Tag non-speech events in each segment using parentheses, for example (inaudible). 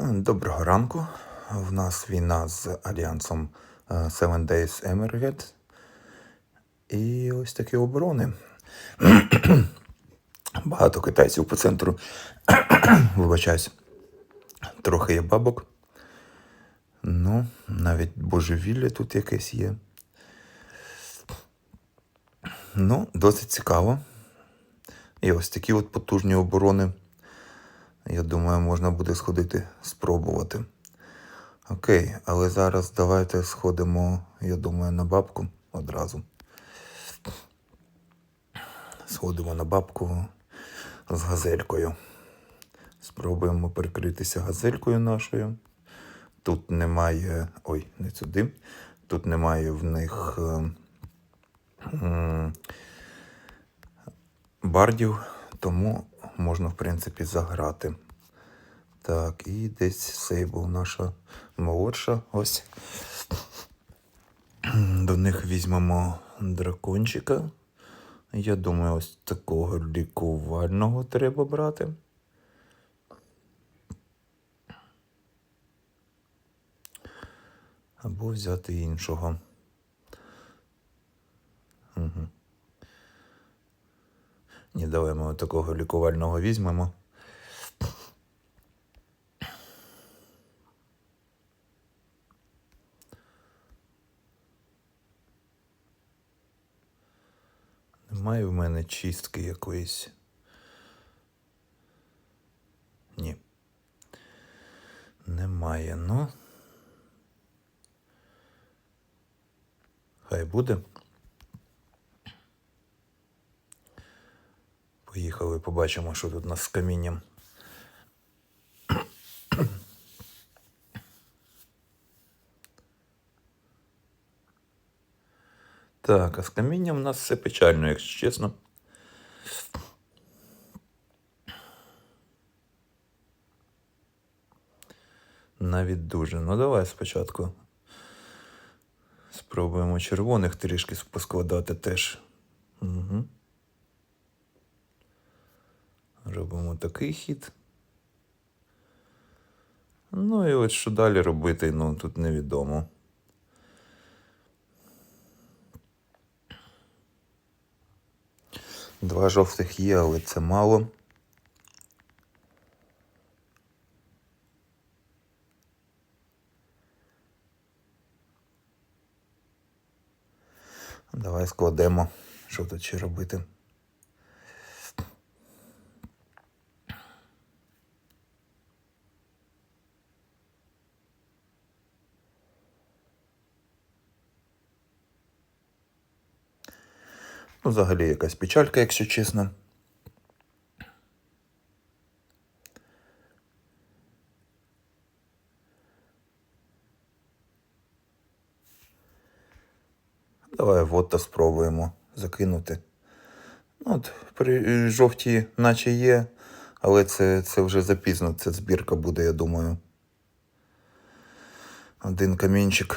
Доброго ранку. В нас війна з альянсом е, Seven Days Emerald. І ось такі оборони. (clears throat) Багато китайців по центру. (clears throat) Вибачаюсь. Трохи є бабок. Ну, навіть божевілля тут якесь є. Ну, досить цікаво. І ось такі от потужні оборони. Я думаю, можна буде сходити спробувати. Окей, але зараз давайте сходимо, я думаю, на бабку одразу. Сходимо на бабку з газелькою. Спробуємо прикритися газелькою нашою. Тут немає. Ой, не сюди. Тут немає в них е, бардів, тому можна, в принципі, заграти. Так, і десь Сейбл наша молодша. Ось. До них візьмемо дракончика. Я думаю, ось такого лікувального треба брати. Або взяти іншого. Угу. Ні, давай ми такого лікувального візьмемо. Немає в мене чистки якоїсь. Ні. Немає, ну. Хай буде. Поїхали, побачимо, що тут у нас з камінням. Так, а з камінням у нас все печально, якщо чесно. Навіть дуже. Ну давай спочатку. Спробуємо червоних трішки поскладати теж. Угу. Робимо такий хід. Ну і от що далі робити, ну тут невідомо. Два жовтих є, але це мало. Давай складемо, що тут ще робити. Ну, взагалі якась печалька, якщо чесно. Давай вот спробуємо закинути. Ну, от, при жовті наче є, але це, це вже запізно, це збірка буде, я думаю. Один камінчик.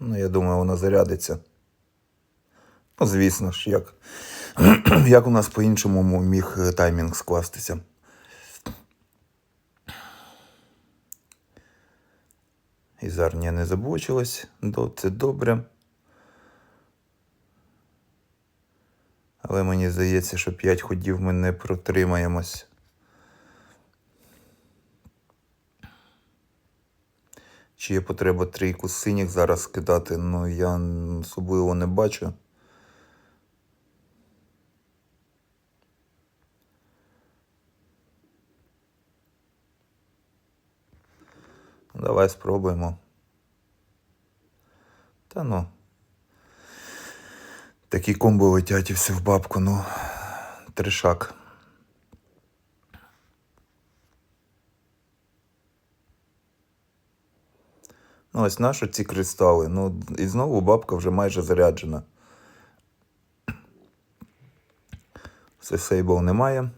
Ну, я думаю, вона зарядиться. Ну, звісно ж, як, (clears throat) як у нас по-іншому міг е, таймінг скластися. І зарня не забочилась, до- це добре. Але мені здається, що 5 ходів ми не протримаємось. Чи є потреба трійку синіх зараз кидати, ну я особливо не бачу. Давай спробуємо. Та ну. Такі комбо летять і все в бабку, ну. Тришак. Ну, ось наші ці кристали. Ну, і знову бабка вже майже заряджена. Все сейбл немає.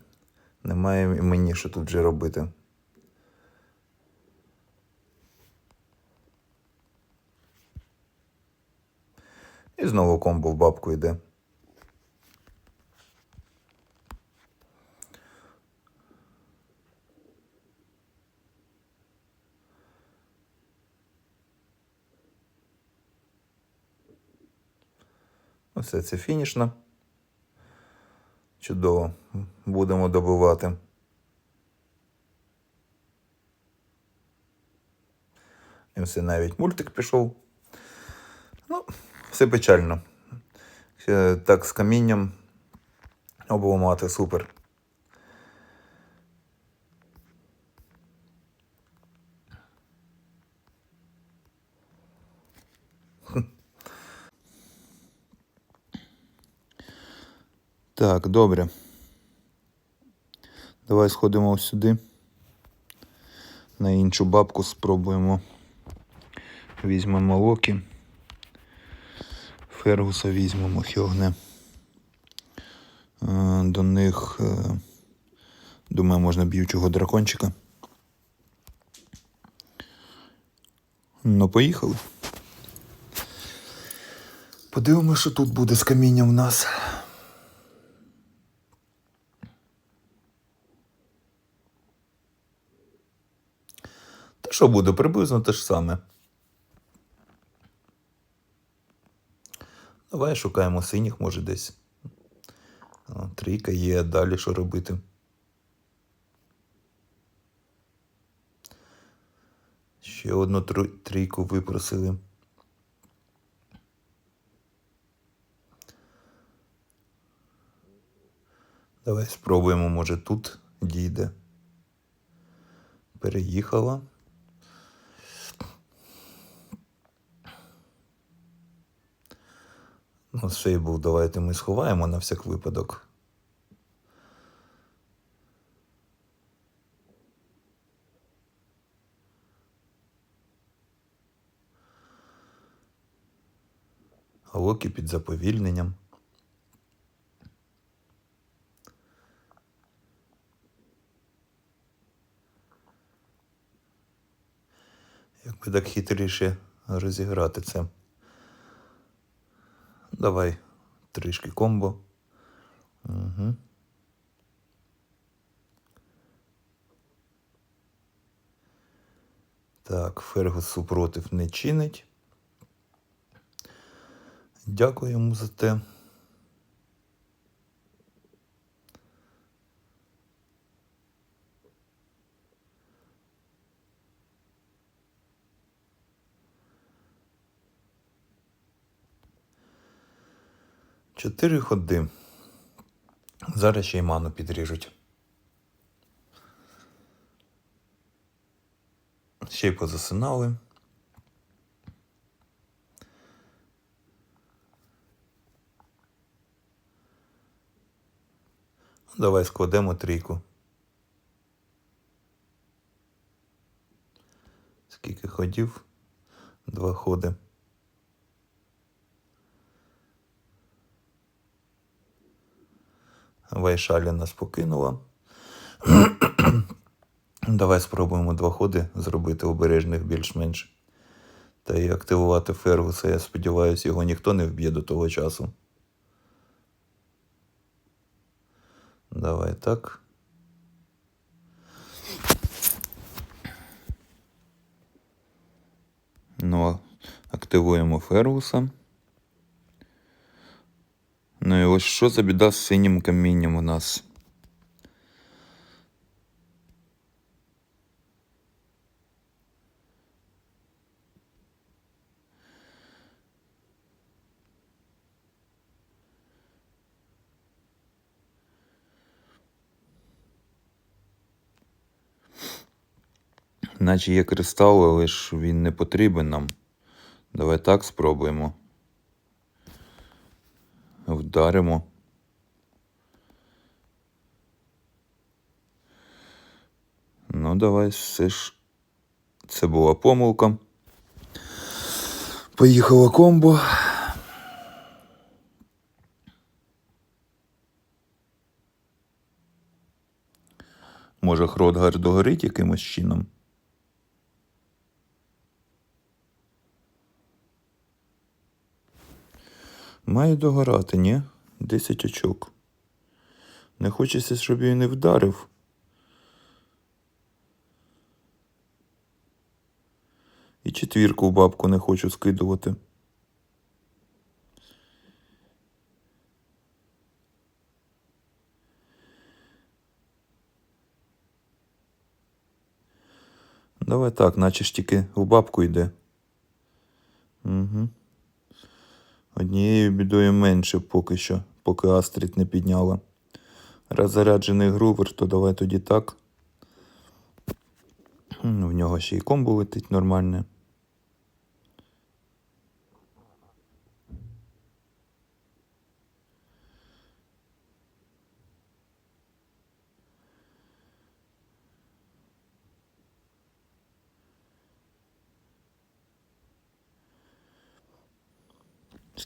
Немає і мені що тут вже робити. І знову комбо в бабку йде. Оце це фінішна. Чудово. Будемо добивати. І все навіть мультик пішов. Ну, все печально. Ще Так з камінням обламати супер. Так, добре. Давай сходимо сюди. На іншу бабку спробуємо. Візьмемо локі. Фергуса візьмемо хьогне. Е, До них, е, думаю, можна б'ючого дракончика. Ну, поїхали. Подивимося, що тут буде з камінням в нас. Та що буде, приблизно те ж саме. Давай шукаємо синіх, може десь. Трійка є, далі що робити. Ще одну трійку випросили. Давай спробуємо, може тут дійде. Переїхала. Ну, ще був, давайте ми сховаємо на всяк випадок. Локі під заповільненням. Як би так хитріше розіграти це. Давай трішки комбо. Угу. Так, Фергус супротив не чинить. Дякую йому за те. Чотири ходи. Зараз ще й ману підріжуть. Ще й позасинали. Давай складемо трійку. Скільки ходів? Два ходи. Вайшалі нас покинула. (clears throat) Давай спробуємо два ходи зробити обережних більш-менш. Та й активувати Фергуса, я сподіваюся, його ніхто не вб'є до того часу. Давай так. Ну, активуємо Фергуса. Ну і ось що за біда з синім камінням у нас. Наче є кристал, але ж він не потрібен нам. Давай так спробуємо. Вдаримо. Ну, давай все ж. Це була помилка. Поїхала комбо. Може, Хродгар догорить якимось чином? Маю догорати, ні? 10 очок. Не хочеться, щоб її не вдарив. І четвірку в бабку не хочу скидувати. Давай так, наче ж тільки в бабку йде. Угу. Однією бідою менше поки що, поки Астрід не підняла. Раз заряджений грувер, то давай тоді так. В нього ще й комбо летить нормальне.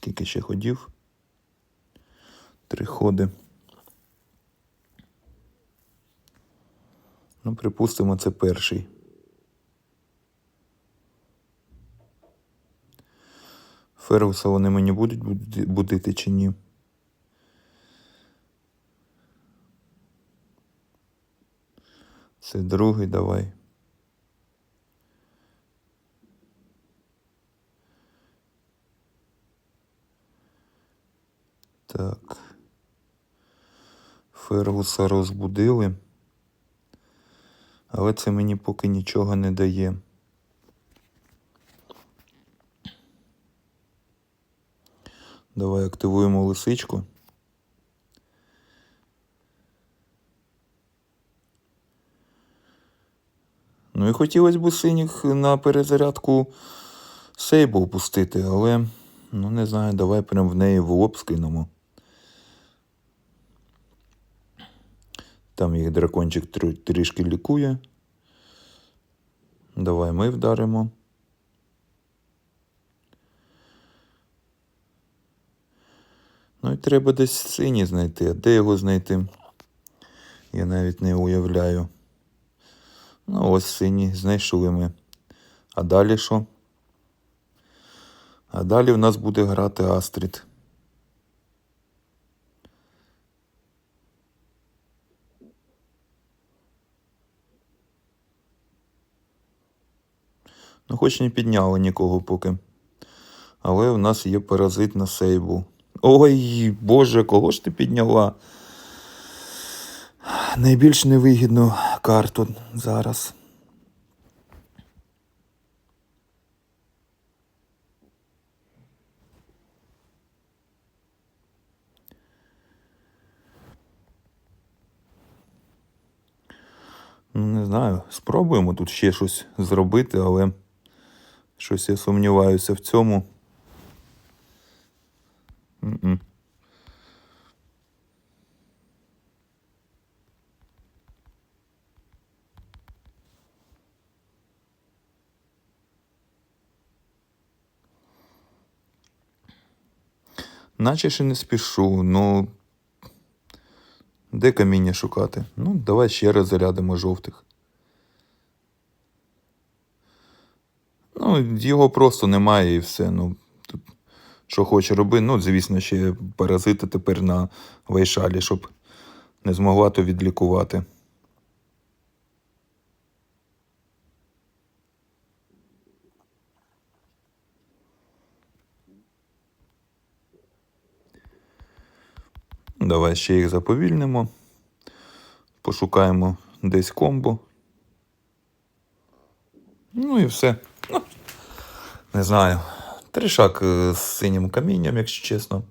Скільки ще ходів? Три ходи. Ну, припустимо, це перший. Фергуса вони мені будуть будити чи ні? Це другий давай. Так. Фергуса розбудили. Але це мені поки нічого не дає. Давай активуємо лисичку. Ну і хотілося б синіх на перезарядку сейбу пустити, але ну не знаю, давай прям в неї в лоб скинемо. Там їх дракончик трі- трішки лікує. Давай ми вдаримо. Ну і треба десь синій знайти. А де його знайти? Я навіть не уявляю. Ну, ось синій, знайшли ми. А далі що? А далі в нас буде грати Астрід. Ну, хоч не підняли нікого поки. Але в нас є паразит на сейбу. Ой, Боже, кого ж ти підняла? Найбільш невигідну карту зараз. Ну, не знаю, спробуємо тут ще щось зробити, але щось я сумніваюся в цьому. М-м. Наче ще не спішу, ну. Де каміння шукати? Ну, давай ще раз зарядимо жовтих. Ну, його просто немає і все. Ну, що хоче роби. Ну, звісно, ще паразити тепер на вайшалі, щоб не змогла то відлікувати. Давай ще їх заповільнимо. Пошукаємо десь комбо. Ну і все. Не знаю. Тришак е, з синім камінням, якщо чесно.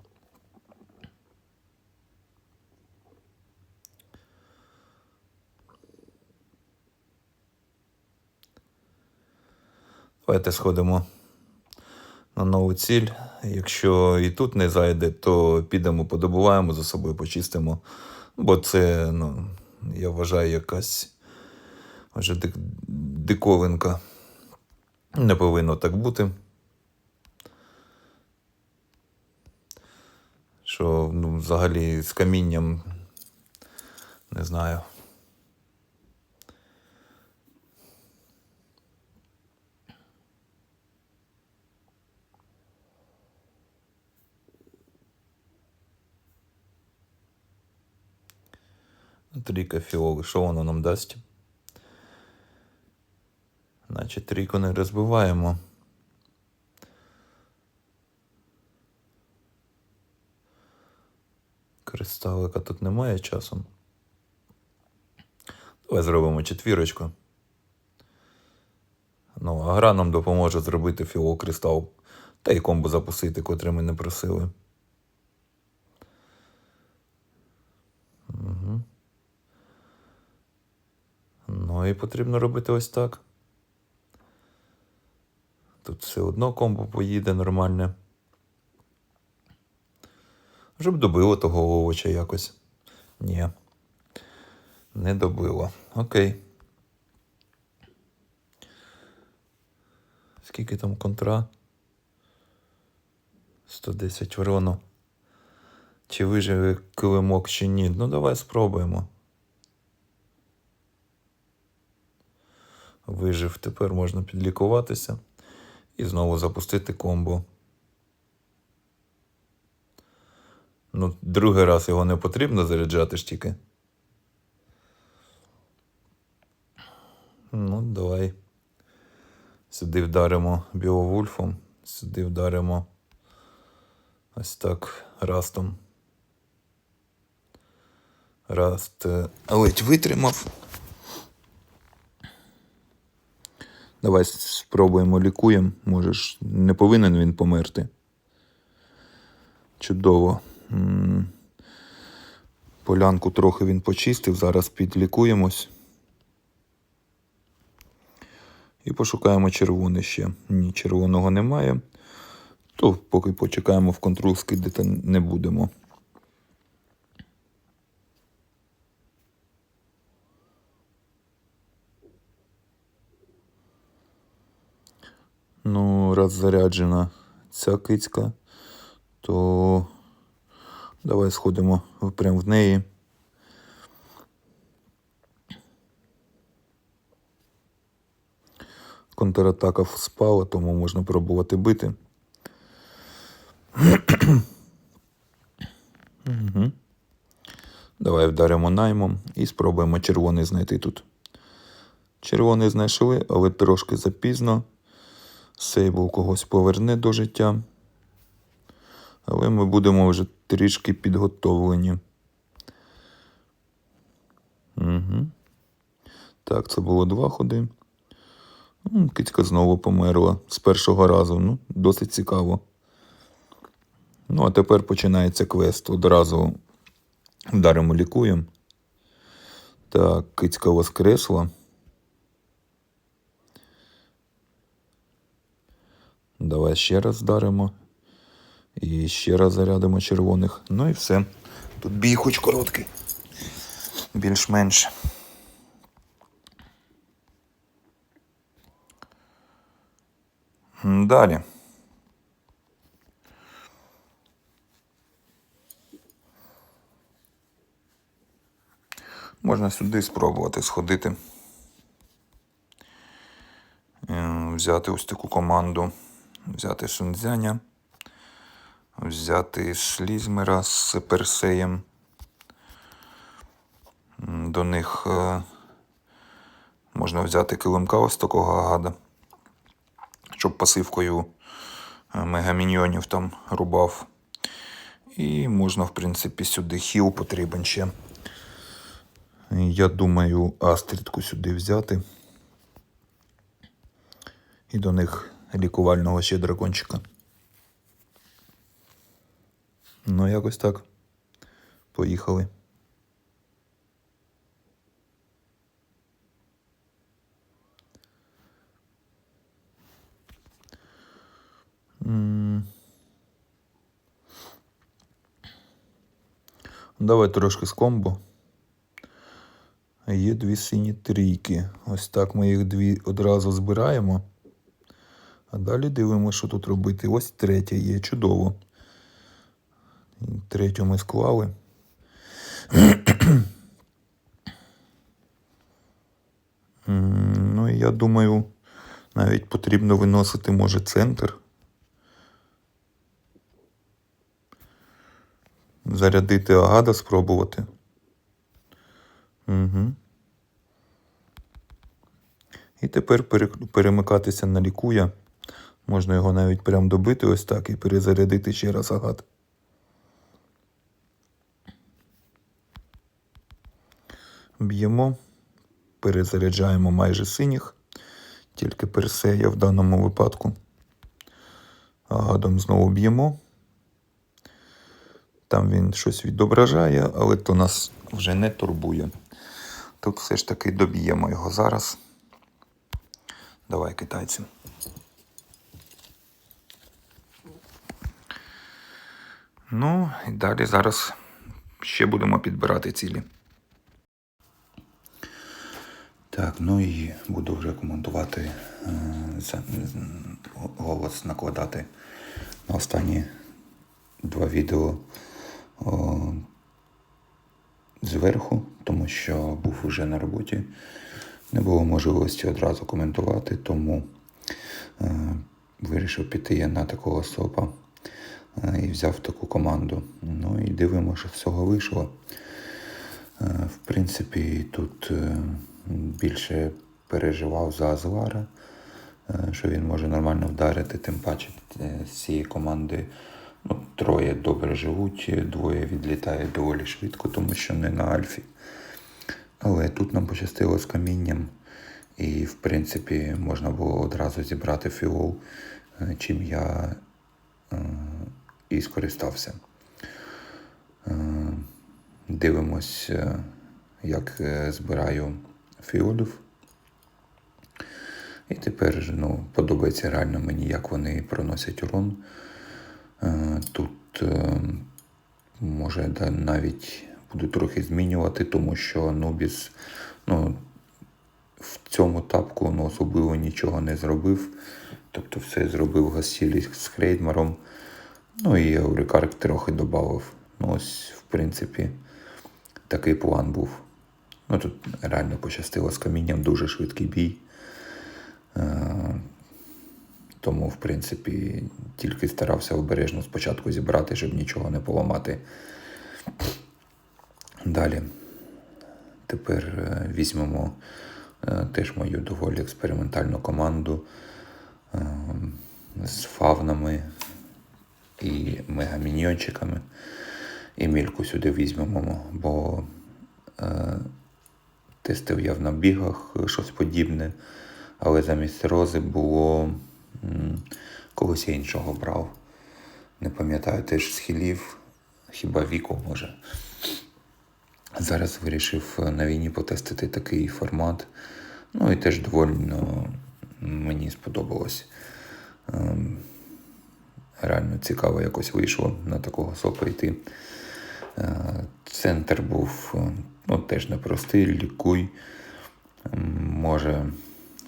Давайте сходимо на нову ціль. Якщо і тут не зайде, то підемо подобуваємо за собою, почистимо. Бо це, ну, я вважаю, якась вже дик- диковинка. Не повинно так бути. Що ну, взагалі з камінням не знаю. Трійка фіоли, що воно нам дасть? Наче трійку не розбиваємо. Кристалика тут немає часом. Давай зробимо четвірочку. Ну, а гра нам допоможе зробити філокристал та й комбо запустити, котре ми не просили. Угу. Ну і потрібно робити ось так. Тут все одно комбо поїде нормальне. Щоб добило того овоча якось. Ні. Не добило. Окей. Скільки там контра? 110 врону. Чи виживе килимок, чи ні? Ну, давай спробуємо. Вижив, тепер можна підлікуватися і знову запустити комбо. Ну, другий раз його не потрібно заряджати ж тільки. Ну, давай. Сюди вдаримо біовульфом, сюди вдаримо ось так растом. Раст е, ледь витримав. Давай спробуємо лікуємо. Можеш, не повинен він померти. Чудово. Полянку трохи він почистив, зараз підлікуємось. І пошукаємо червоне ще. Ні, червоного немає. То поки почекаємо в контрол скидати не будемо. Ну, раз заряджена ця кицька, то давай сходимо прямо в неї. Контратака спала, тому можна пробувати бити. Угу. Давай вдаримо наймом і спробуємо червоний знайти тут. Червоний знайшли, але трошки запізно. Сейбл когось поверне до життя. Але ми будемо вже трішки підготовлені. Угу. Так, це було два ходи. Кицька знову померла з першого разу. Ну, досить цікаво. Ну, а тепер починається квест. Одразу вдаримо лікуємо. Так, кицька воскресла. Давай ще раз вдаримо. І ще раз зарядимо червоних. Ну і все. Тут бій хоч короткий. Більш-менш. Далі. Можна сюди спробувати сходити. Е, Взяти ось таку команду. Взяти Сунцзяня. Взяти Слізмера з Персеєм. До них е, можна взяти килимка ось такого гада щоб пасивкою е, мегаміньйонів там рубав. І можна, в принципі, сюди хіл потрібен ще. Я думаю, астрідку сюди взяти. І до них лікувального ще дракончика. Ну, якось так. Поїхали. Давай трошки з комбо. Є дві сині трійки. Ось так ми їх дві одразу збираємо. А далі дивимося, що тут робити. Ось третя є. Чудово. Третю ми склали. Ну, і я думаю, навіть потрібно виносити, може, центр. Зарядити агада спробувати. Угу. І тепер перемикатися на лікуя. Можна його навіть прям добити ось так і перезарядити ще раз агат. Б'ємо, перезаряджаємо майже синіх. Тільки персея в даному випадку. Гадом знову б'ємо. Там він щось відображає, але то нас вже не турбує. Тут все ж таки доб'ємо його зараз. Давай, китайці. Ну, і далі зараз ще будемо підбирати цілі. Так, ну і буду вже коментувати, е, голос накладати на останні два відео о, зверху, тому що був уже на роботі. Не було можливості одразу коментувати, тому е, вирішив піти я на такого сопа і взяв таку команду. Ну і дивимося, що всього вийшло. Е, В принципі, тут е, більше переживав за Азвара, е, що він може нормально вдарити, тим паче е, з цієї команди ну, троє добре живуть, двоє відлітають доволі швидко, тому що не на Альфі. Але тут нам пощастило з камінням, і в принципі можна було одразу зібрати фіол, е, чим я е, і скористався. Е, Дивимось, е, як е, збираю фіолів. І тепер ну, подобається реально мені, як вони проносять урон. Тут може навіть буду трохи змінювати, тому що Нубіс ну, в цьому тапку ну, особливо нічого не зробив. Тобто все зробив Гасілі з Хрейдмаром. Ну і Аурикарк трохи додав. Ну, ось, в принципі, такий план був. Ну тут реально пощастило з камінням, дуже швидкий бій. Е, тому, в принципі, тільки старався обережно спочатку зібрати, щоб нічого не поламати. Далі. Тепер е, візьмемо е, теж мою доволі експериментальну команду з фавнами і мегаміньйончиками. І мільку сюди візьмемо, бо е, тестив я в набігах щось подібне, але замість рози було м, когось іншого брав. Не пам'ятаю теж схилів, хіба віку може. Зараз вирішив на війні потестити такий формат. Ну і теж доволі ну, мені сподобалось. Ем, Реально цікаво якось вийшло на такого сопа йти. Е, Центр був е, ну, теж непростий, лікуй. Може,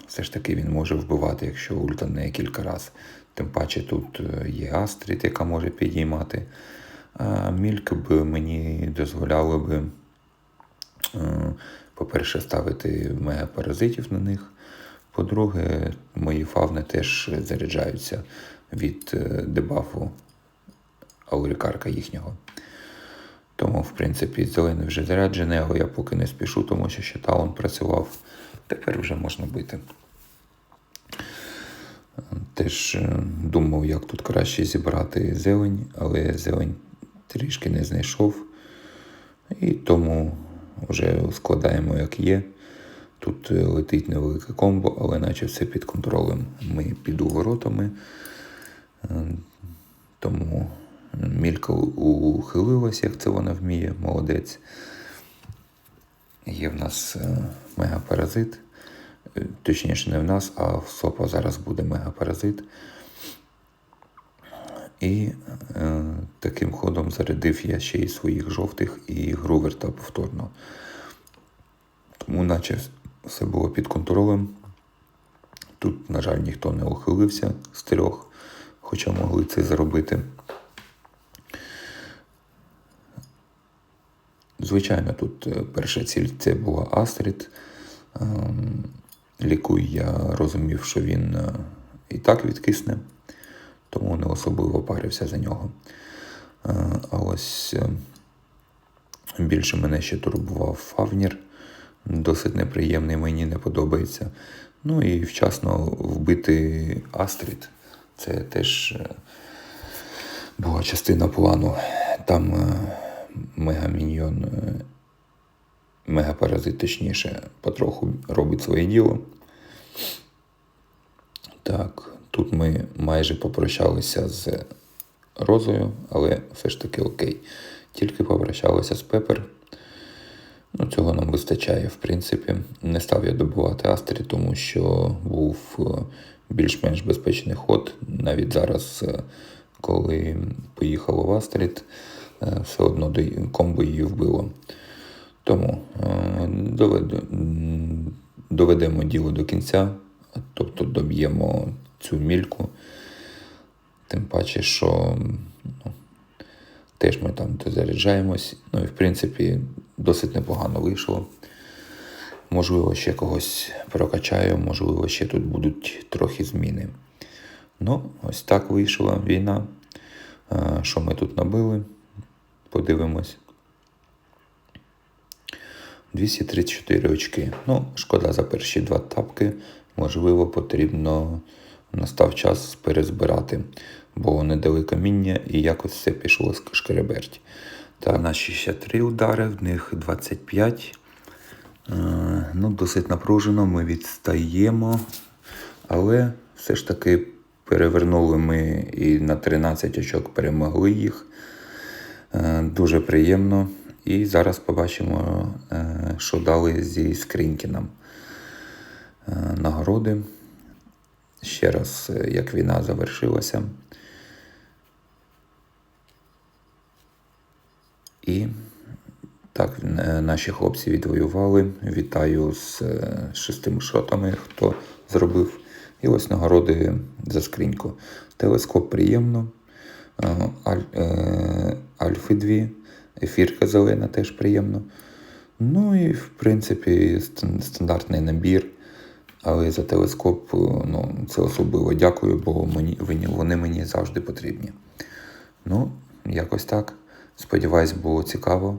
все ж таки він може вбивати, якщо ультане кілька разів. Тим паче тут е, є Астрід, яка може підіймати. А мільки б мені дозволяло би, по-перше, ставити мегапаразитів на них. По-друге, мої фавни теж заряджаються від е, дебафу аурикарка їхнього. Тому, в принципі, зелений вже заряджений, але я поки не спішу, тому що ще талон працював. Тепер вже можна бити. Теж е, думав, як тут краще зібрати зелень, але зелень трішки не знайшов. І тому вже складаємо, як є. Тут е, летить невелике комбо, але наче все під контролем. Ми під уворотами. Тому Мілька ухилилась, як це вона вміє, молодець. Є в нас е, мегапаразит. Е, Точніше, не в нас, а в СОПа зараз буде мегапаразит. І е, таким ходом зарядив я ще й своїх жовтих і Груверта повторно. Тому наче все було під контролем. Тут, на жаль, ніхто не ухилився з трьох, хоча могли це зробити. Звичайно, тут е, перша ціль це була Астрід. Ем, Лікуй я розумів, що він е, і так відкисне, тому не особливо парився за нього. Е, А ось більше мене ще турбував Фавнір. Досить неприємний, мені не подобається. Ну і вчасно вбити Астрід. Це теж е, була частина плану. Там е, мегаміньйон, е, мегапаразит, точніше, потроху робить своє діло. Так, тут ми майже попрощалися з Розою, але все ж таки окей. Тільки попрощалися з Пепер. Ну, цього нам вистачає, в принципі. Не став я добувати Астрі, тому що був більш-менш безпечний ход. Навіть зараз, е, коли поїхало в Астрід, е, все одно комбо її вбило. Тому е, доведемо діло до кінця, тобто доб'ємо цю мільку. Тим паче, що ну, теж ми там дозаряджаємось. Ну і в принципі досить непогано вийшло. Можливо, ще когось прокачаю, можливо, ще тут будуть трохи зміни. Ну, ось так вийшла війна. Е, Що ми тут набили? Подивимось. 234 очки. Ну, шкода за перші два тапки. Можливо, потрібно настав час перезбирати, бо не дали каміння і якось все пішло з шкереберть. Та наші ще три удари, в них 25. Е, ну, досить напружено, ми відстаємо. Але все ж таки перевернули ми і на 13 очок перемогли їх. Е, Дуже приємно. І зараз побачимо, е, що дали зі. Е, Нагороди. Ще раз, як війна завершилася. І наші хлопці відвоювали. Вітаю з е, шестими шотами, хто зробив. І ось нагороди за скриньку. Телескоп приємно. Е, Аль, е, Альфи 2, ефірка зелена теж приємно. Ну і в принципі стандартний набір. Але за телескоп е, ну, це особливо дякую, бо мені, вони мені завжди потрібні. Ну, якось так. Сподіваюсь, було цікаво.